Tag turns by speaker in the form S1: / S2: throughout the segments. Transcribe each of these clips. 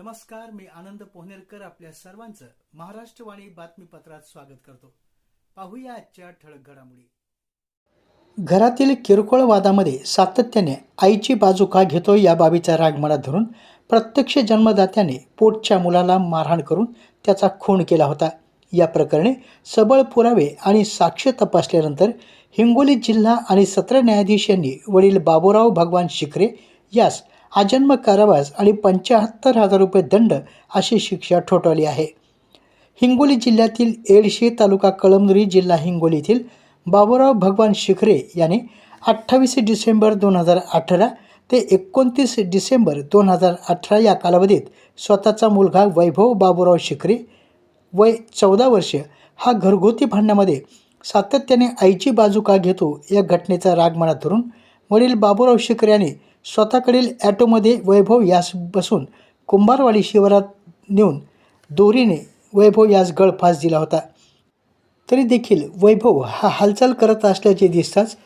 S1: नमस्कार मी आनंद पोहनेरकर आपल्या सर्वांचं महाराष्ट्रवाणी बातमीपत्रात स्वागत करतो. पाहूया आजच्या ठळक घडामोडी. घरातील किरकोळ वादामध्ये सातत्याने आईची बाजू का घेतो या बाबीचा राग मनात धरून प्रत्यक्ष जन्मदात्याने पोटच्या मुलाला मारहाण करून त्याचा खून केला होता. या प्रकरणी सबळ पुरावे आणि साक्ष तपासल्यानंतर हिंगोली जिल्हा आणि सत्र न्यायाधीश यांनी वडील बाबूराव भगवान शिखरे यास आजन्म कारावास आणि पंच्याहत्तर हजार रुपये दंड अशी शिक्षा ठोठावली आहे. हिंगोली जिल्ह्यातील एडशी तालुका कळमनुरी जिल्हा हिंगोली येथील बाबूराव भगवान शिखरे याने अठ्ठावीस डिसेंबर दोन हजार अठरा ते एकोणतीस डिसेंबर दोन हजार अठरा या कालावधीत स्वतःचा मुलगा वैभव बाबूराव शिखरे वय चौदा वर्ष हा घरगुती भांडणामध्ये सातत्याने आईची बाजू का घेतो या घटनेचा राग मनात धरून वडील बाबूराव शिखरे यांनी स्वतःकडील ॲटोमध्ये वैभव यास बसून कुंभारवाडी शिवारात नेऊन दोरीने वैभव यास गळफास दिला होता. तरी देखील वैभव हा हालचाल करत असल्याचे दिसताच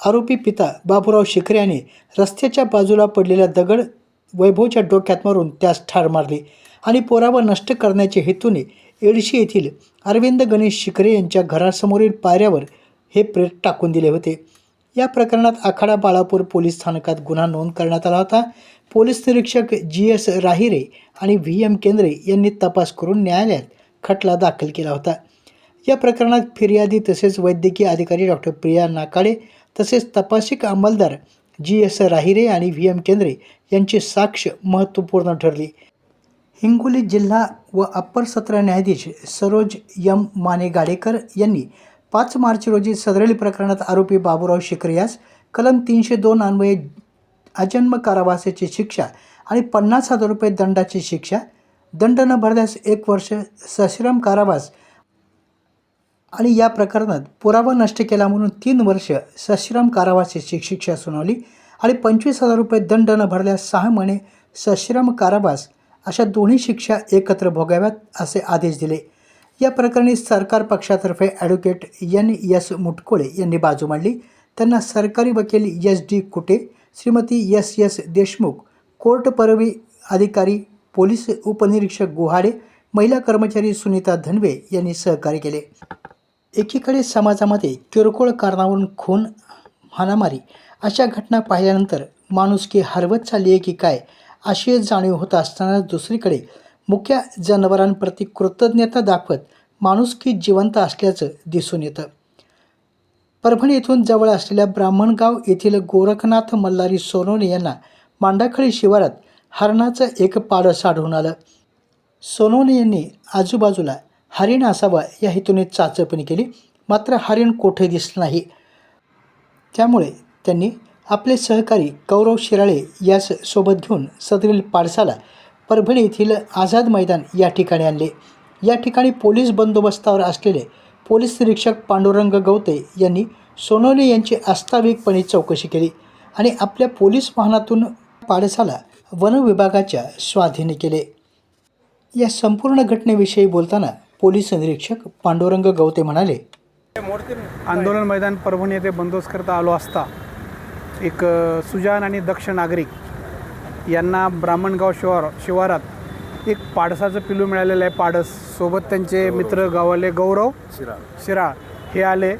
S1: आरोपी पिता बाबूराव शिखरे याने रस्त्याच्या बाजूला पडलेला दगड वैभवच्या डोक्यात मारून त्यास ठार मारली आणि पोरावर नष्ट करण्याच्या हेतूने एडशी येथील अरविंद गणेश शिखरे यांच्या घरासमोरील पायऱ्यावर हे प्रेत टाकून दिले होते. या प्रकरणात आखाडा बाळापूर पोलीस स्थानकात गुन्हा नोंद करण्यात आला होता. पोलीस निरीक्षक जी एस राहिरे आणि व्ही एम केंद्रे यांनी तपास करून न्यायालयात खटला दाखल केला होता. या प्रकरणात फिर्यादी तसेच वैद्यकीय अधिकारी डॉक्टर प्रिया नाकाडे तसेच तपासिक अंमलदार जी एस राहिरे आणि व्ही एम केंद्रे यांची साक्ष महत्त्वपूर्ण ठरली. हिंगोली जिल्हा व अप्पर सत्र न्यायाधीश सरोज यम माने गाडेकर यांनी पाच मार्च रोजी सदरेल प्रकरणात आरोपी बाबूराव शिखरे यास कलम तीनशे दोन अन्वये अजन्म कारावासाची शिक्षा आणि पन्नास हजार रुपये दंडाची शिक्षा दंड न भरल्यास एक वर्ष सश्रम कारावास आणि या प्रकरणात पुरावा नष्ट केला म्हणून तीन वर्ष सश्रम कारावासाची शिक्षा सुनावली आणि पंचवीस हजार रुपये दंड न भरल्यास सहा महिने सश्रम कारावास अशा दोन्ही शिक्षा एकत्र भोगाव्यात असे आदेश दिले. या प्रकरणी सरकार पक्षातर्फे ॲडव्होकेट एन एस मुटकोळे यांनी बाजू मांडली. त्यांना सरकारी वकील S D Kute Shrimati S S Deshmukh court परवी अधिकारी पोलीस उपनिरीक्षक गुहाडे महिला कर्मचारी सुनीता धनवे यांनी सहकार्य केले. एकीकडे समाजामध्ये किरकोळ कारणावरून खून हाणामारी अशा घटना पाहिल्यानंतर माणुसकी हरवत चालली आहे की काय अशी जाणीव होत असताना दुसरीकडे मुख्या जनावरांप्रती कृतज्ञता दाखवत माणुसकी जिवंत असल्याचं दिसून येतं. परभणी येथून जवळ असलेल्या ब्राह्मणगाव येथील गोरखनाथ मल्हारी सोनवणे यांना मांडाखळी शिवारात हरणाचं एक पाडं आढळून आलं. सोनवणे यांनी आजूबाजूला हरिण असावा या हेतूने चाचपणी केली. मात्र हरिण कोठे दिसलं नाही. त्यामुळे त्यांनी आपले सहकारी कौरव शिराळे यास सोबत घेऊन सदरील पाडसाला परभणी येथील आझाद मैदान या ठिकाणी आणले. या ठिकाणी पोलीस बंदोबस्तावर असलेले पोलीस निरीक्षक पांडुरंग गवते यांनी सोनवणे यांची आस्थाविकपणे चौकशी केली आणि आपल्या पोलीस वाहनातून पाडसाला वन विभागाच्या स्वाधीन केले. या संपूर्ण घटनेविषयी बोलताना पोलीस निरीक्षक पांडुरंग गवते म्हणाले
S2: आंदोलन मैदान परभणी येथे बंदोबस्त करता आलो असता एक सुजान आणि दक्ष नागरिक यांना ब्राह्मणगाव शिवार शिवारात एक पाडसाचं पिलू मिळालेलं आहे पाडस. सोबत त्यांचे मित्र गावाले गौरव शिराळ. हे आले.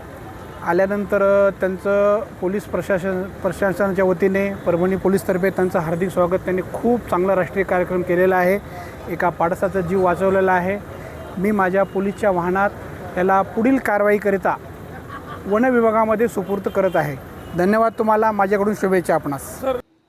S2: आल्यानंतर त्यांचं पोलीस प्रशासन प्रशासनाच्या वतीने परभणी पोलीसतर्फे त्यांचं हार्दिक स्वागत. त्यांनी खूप चांगला राष्ट्रीय कार्यक्रम केलेला आहे. एका पाडसाचा जीव वाचवलेला आहे. मी माझ्या पोलीसच्या वाहनात त्याला पुढील कारवाईकरिता वन विभागामध्ये सुपूर्त करत आहे. धन्यवाद तुम्हाला. माझ्याकडून शुभेच्छा आपणास.